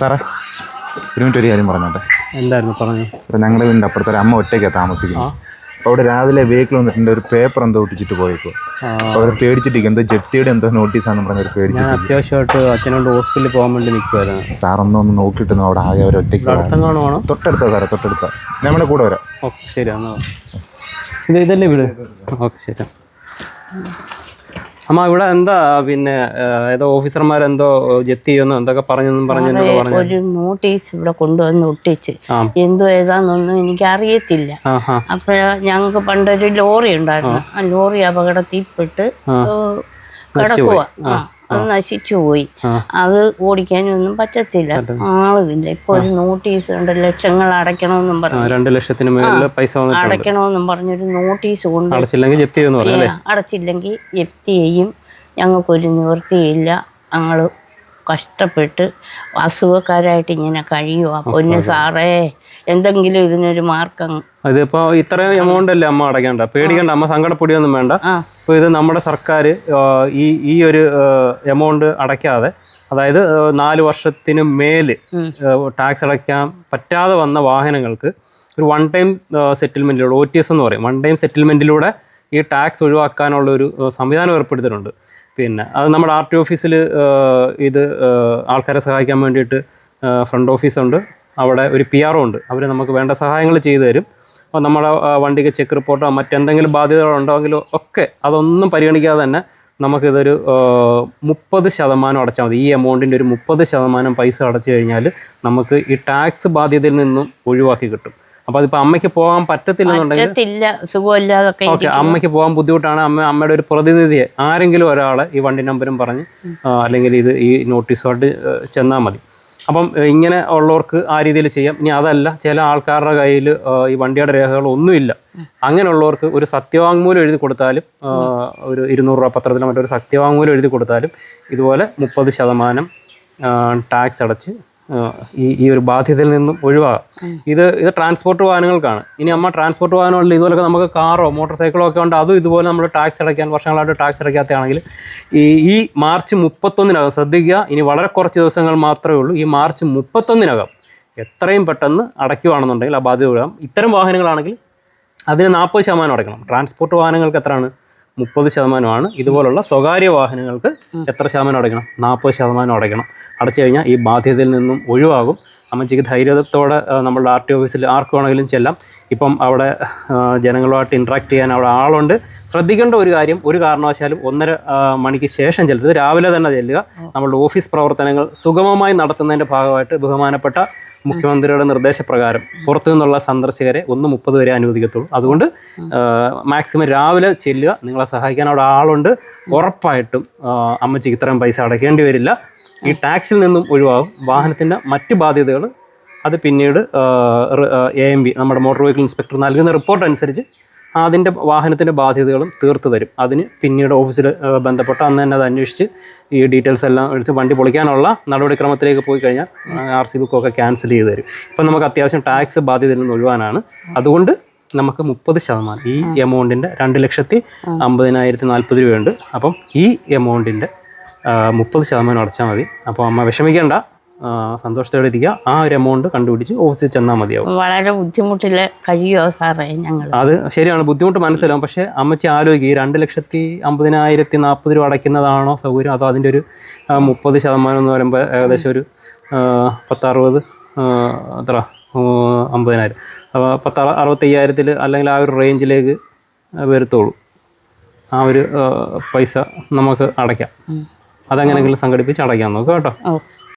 സാറേ ഒരു മിനിറ്റ് ഒരു കാര്യം പറഞ്ഞോട്ടെ. എന്തായിരുന്നു പറഞ്ഞു ഇപ്പം ഞങ്ങളുടെ വീടിന്റെ അപ്പുറത്തെ ഒരു അമ്മ ഒറ്റയ്ക്കാണ് താമസിക്കുന്നത്. അപ്പോൾ അവിടെ രാവിലെ വെഹിക്കിൾ വന്നിട്ടുണ്ട് ഒരു പേപ്പർ എന്തോ ഒട്ടിച്ചിട്ട് പോയേക്കോ അവർ പേടിച്ചിട്ടിരിക്കും എന്തോ ജപ്തിയുടെ എന്തോ നോട്ടീസാണെന്ന് പറഞ്ഞ ഒരു പേടി അത്യാവശ്യമായിട്ട് അച്ഛനോട് ഹോസ്പിറ്റലിൽ പോകാൻ വേണ്ടി നിൽക്കുമായിരുന്നു സാർ ഒന്ന് നോക്കിയിട്ടൊന്നും അവിടെ ആകെ അവർ ഒറ്റയ്ക്ക് തൊട്ടടുത്ത സാറേ തൊട്ടടുത്ത. നമ്മുടെ കൂടെ വരാം. ഓക്കെ ശരി എന്നാൽ ഇത് ഇതല്ലേ വീട്? ഓക്കെ ശരി. അമ്മ ഇവിടെ എന്താ പിന്നെ ഏതോ ഓഫീസർമാരെന്തോ ജപ്തി ചെയ്യുന്നു എന്തൊക്കെ പറഞ്ഞെന്നും പറഞ്ഞു പറഞ്ഞു? ഒരു നോട്ടീസ് ഇവിടെ കൊണ്ടുവന്ന് ഒട്ടിച്ച്. എന്തോ ഏതാന്നൊന്നും എനിക്ക് അറിയത്തില്ല അപ്പോഴ ഞങ്ങൾക്ക് പണ്ടൊരു ലോറി ഉണ്ടായിരുന്നു. ആ. ലോറി അപകടത്തിൽപ്പെട്ട് കിടക്കുക അത് നശിച്ചു പോയി. അത് ഓടിക്കാനൊന്നും പറ്റത്തില്ല. ആളുമില്ല. ഇപ്പൊ ഒരു നോട്ടീസ് ഉണ്ട് ലക്ഷങ്ങൾ അടയ്ക്കണമെന്നും പറഞ്ഞു. രണ്ട് ലക്ഷത്തിന് പൈസ അടയ്ക്കണമെന്നും പറഞ്ഞൊരു നോട്ടീസ് കൊണ്ട് അടച്ചില്ലെങ്കിൽ ജപ്തി അടച്ചില്ലെങ്കിൽ ജപ്തി ചെയ്യും. ഞങ്ങൾക്കൊരു നിവൃത്തിയില്ല. ഞങ്ങൾ കഷ്ടപ്പെട്ട് അസുഖക്കാരായിട്ട് ഇങ്ങനെ കഴിയുക പൊന്നു സാറേ എന്തെങ്കിലും ഇതിനൊരു മാർക്കം ഇതിപ്പോ ഇത്രയും എമൗണ്ട് അല്ലേ അമ്മ അടയ്ക്കേണ്ട? പേടിക്കണ്ട അമ്മ സങ്കടപ്പൊടിയൊന്നും വേണ്ട. അപ്പൊ ഇത് നമ്മുടെ സർക്കാർ ഈ ഈ ഒരു എമൗണ്ട് അടയ്ക്കാതെ അതായത് നാല് വർഷത്തിന് മേൽ ടാക്സ് അടയ്ക്കാൻ പറ്റാതെ വന്ന വാഹനങ്ങൾക്ക് ഒരു വൺ ടൈം സെറ്റിൽമെന്റിലൂടെ ഒ ടി എസ് എന്ന് പറയും. വൺ ടൈം സെറ്റിൽമെന്റിലൂടെ ഈ ടാക്സ് ഒഴിവാക്കാനുള്ള ഒരു സംവിധാനം ഏർപ്പെടുത്തിയിട്ടുണ്ട്. പിന്നെ അത് നമ്മുടെ ആർ ടി ഓഫീസിൽ ഇത് ആൾക്കാരെ സഹായിക്കാൻ വേണ്ടിയിട്ട് ഫ്രണ്ട് ഓഫീസുണ്ട്. അവിടെ ഒരു പി ആർ ഉണ്ട്. അവർ നമുക്ക് വേണ്ട സഹായങ്ങൾ ചെയ്തു തരും. അപ്പോൾ നമ്മുടെ വണ്ടിക്ക് ചെക്ക് റിപ്പോർട്ടോ മറ്റെന്തെങ്കിലും ബാധ്യതകളുണ്ടെങ്കിലോ ഒക്കെ അതൊന്നും പരിഗണിക്കാതെ തന്നെ നമുക്കിതൊരു മുപ്പത് ശതമാനം അടച്ചാൽ മതി. ഈ എമൗണ്ടിന്റെ ഒരു മുപ്പത് ശതമാനം പൈസ അടച്ചു കഴിഞ്ഞാൽ നമുക്ക് ഈ ടാക്സ് ബാധ്യതയിൽ നിന്നും ഒഴിവാക്കി കിട്ടും. അപ്പോൾ അതിപ്പോ അമ്മയ്ക്ക് പോകാൻ പറ്റത്തില്ലെന്നുണ്ടെങ്കിൽ ഓക്കെ അമ്മയ്ക്ക് പോകാൻ ബുദ്ധിമുട്ടാണ്. അമ്മ അമ്മയുടെ ഒരു പ്രതിനിധിയെ ആരെങ്കിലും ഒരാളെ ഈ വണ്ടി നമ്പരും പറഞ്ഞ് അല്ലെങ്കിൽ ഇത് ഈ നോട്ടീസുമായിട്ട് ചെന്നാൽ മതി. അപ്പം ഇങ്ങനെ ഉള്ളവർക്ക് ആ രീതിയിൽ ചെയ്യാം. ഇനി അതല്ല ചില ആൾക്കാരുടെ കയ്യിൽ ഈ വണ്ടിയുടെ രേഖകൾ ഒന്നുമില്ല അങ്ങനെയുള്ളവർക്ക് ഒരു സത്യവാങ്മൂലം എഴുതി കൊടുത്താലും ഒരു ഇരുന്നൂറ് രൂപ പത്രത്തിലോ മറ്റൊരു സത്യവാങ്മൂലം എഴുതി കൊടുത്താലും ഇതുപോലെ മുപ്പത് ശതമാനം ടാക്സ് അടച്ച് ഈ ഈ ഒരു ബാധ്യതയിൽ നിന്നും ഒഴിവാകാം ഇത് ഇത് ട്രാൻസ്പോർട്ട് വാഹനങ്ങൾക്കാണ്. ഇനി അമ്മ ട്രാൻസ്പോർട്ട് വാഹനങ്ങളിൽ ഇതുപോലൊക്കെ നമുക്ക് കാറോ മോട്ടോർ സൈക്കിളോ ഒക്കെ ഉണ്ട് അതും ഇതുപോലെ നമ്മൾ ടാക്സ് അടയ്ക്കാൻ വർഷങ്ങളായിട്ട് ടാക്സ് അടയ്ക്കാത്തതാണെങ്കിൽ ഈ ഈ മാർച്ച് മുപ്പത്തൊന്നിനകം ശ്രദ്ധിക്കുക ഇനി വളരെ കുറച്ച് ദിവസങ്ങൾ മാത്രമേ ഉള്ളൂ ഈ മാർച്ച് മുപ്പത്തൊന്നിനകം എത്രയും പെട്ടെന്ന് അടയ്ക്കുകയാണെന്നുണ്ടെങ്കിൽ ആ ബാധ്യത ഒഴിവാക്കാം. ഇത്തരം വാഹനങ്ങളാണെങ്കിൽ അതിന് നാൽപ്പത് ശതമാനം അടയ്ക്കണം. ട്രാൻസ്പോർട്ട് വാഹനങ്ങൾക്ക് എത്രയാണ്? മുപ്പത് ശതമാനമാണ്. ഇതുപോലുള്ള സ്വകാര്യ വാഹനങ്ങൾക്ക് എത്ര ശതമാനം അടയ്ക്കണം? നാൽപ്പത് ശതമാനം അടയ്ക്കണം. അടച്ചു കഴിഞ്ഞാൽ ഈ ബാധ്യതയിൽ നിന്നും ഒഴിവാകും. അമ്മച്ചിക്ക് ധൈര്യത്തോടെ നമ്മളുടെ ആർ ടി ഓഫീസിൽ ആർക്ക് വേണമെങ്കിലും ചെല്ലാം. ഇപ്പം അവിടെ ജനങ്ങളുമായിട്ട് ഇൻട്രാക്ട് ചെയ്യാൻ അവിടെ ആളുണ്ട്. ശ്രദ്ധിക്കേണ്ട ഒരു കാര്യം ഒരു കാരണവശാലും ഒന്നര മണിക്ക് ശേഷം ചെല്ലരുത് രാവിലെ തന്നെ ചെല്ലുക. നമ്മളുടെ ഓഫീസ് പ്രവർത്തനങ്ങൾ സുഗമമായി നടത്തുന്നതിന്റെ ഭാഗമായിട്ട് ബഹുമാനപ്പെട്ട മുഖ്യമന്ത്രിയുടെ നിർദ്ദേശപ്രകാരം പുറത്തു നിന്നുള്ള സന്ദർശകരെ ഒന്ന് മുപ്പത് വരെ അനുവദിക്കത്തുള്ളൂ. അതുകൊണ്ട് മാക്സിമം രാവിലെ ചെല്ലുക. നിങ്ങളെ സഹായിക്കാൻ അവിടെ ആളുണ്ട്. ഉറപ്പായിട്ടും അമ്മച്ചിക്ക് ഇത്രയും പൈസ അടയ്ക്കേണ്ടി വരില്ല. ഈ ടാക്സിൽ നിന്നും ഒഴിവാകും. വാഹനത്തിന്റെ മറ്റ് ബാധ്യതകൾ അത് പിന്നീട് എ എം ബി നമ്മുടെ മോട്ടോർ വെഹിക്കിൾ ഇൻസ്പെക്ടർ നൽകുന്ന റിപ്പോർട്ട് അനുസരിച്ച് അതിന്റെ വാഹനത്തിന്റെ ബാധ്യതകളും തീർത്തു തരും. അതിന് പിന്നീട് ഓഫീസിൽ ബന്ധപ്പെട്ട് അന്ന് തന്നെ അത് അന്വേഷിച്ച് ഈ ഡീറ്റെയിൽസ് എല്ലാം എടുത്ത് വണ്ടി പൊളിക്കാനുള്ള നടപടിക്രമത്തിലേക്ക് പോയി കഴിഞ്ഞാൽ ആർ സി ബുക്കൊക്കെ ക്യാൻസൽ ചെയ്ത് തരും. ഇപ്പം നമുക്ക് അത്യാവശ്യം ടാക്സ് ബാധ്യതയിൽ നിന്ന് ഒഴിവാനാണ്. അതുകൊണ്ട് നമുക്ക് മുപ്പത് ശതമാനം ഈ എമൗണ്ടിന്റെ രണ്ട് ലക്ഷത്തി അമ്പതിനായിരത്തി നാൽപ്പത് രൂപയുണ്ട്. അപ്പം ഈ എമൗണ്ടിന്റെ മുപ്പത് ശതമാനം അടച്ചാൽ മതി. അപ്പോൾ അമ്മ വിഷമിക്കേണ്ട. സന്തോഷത്തോടെ ഇരിക്കുക. ആ ഒരു എമൗണ്ട് കണ്ടുപിടിച്ച് ഓഫീസിൽ ചെന്നാൽ മതിയാവും. വളരെ ബുദ്ധിമുട്ടിൽ കഴിയുമോ സാറേ ഞങ്ങൾ അത് ശരിയാണ്. ബുദ്ധിമുട്ട് മനസ്സിലാവും. പക്ഷേ അമ്മച്ചി ആലോചിക്കുക ഈ രണ്ട് ലക്ഷത്തി അമ്പതിനായിരത്തി നാൽപ്പത് രൂപ അടയ്ക്കുന്നതാണോ സൗകര്യം? അതോ അതിന്റെ ഒരു മുപ്പത് ശതമാനം എന്ന് പറയുമ്പോൾ ഏകദേശം ഒരു പത്തറുപത് എത്ര അമ്പതിനായിരം. അപ്പോൾ പത്ത് അറുപത്തയ്യായിരത്തിൽ അല്ലെങ്കിൽ ആ ഒരു റേഞ്ചിലേക്ക് വരുത്തോളൂ ആ ഒരു പൈസ നമുക്ക് അടയ്ക്കാം. അതെങ്ങനെയെങ്കിലും സംഘടിപ്പിച്ച് അടയ്ക്കാൻ നോക്കുക കേട്ടോ.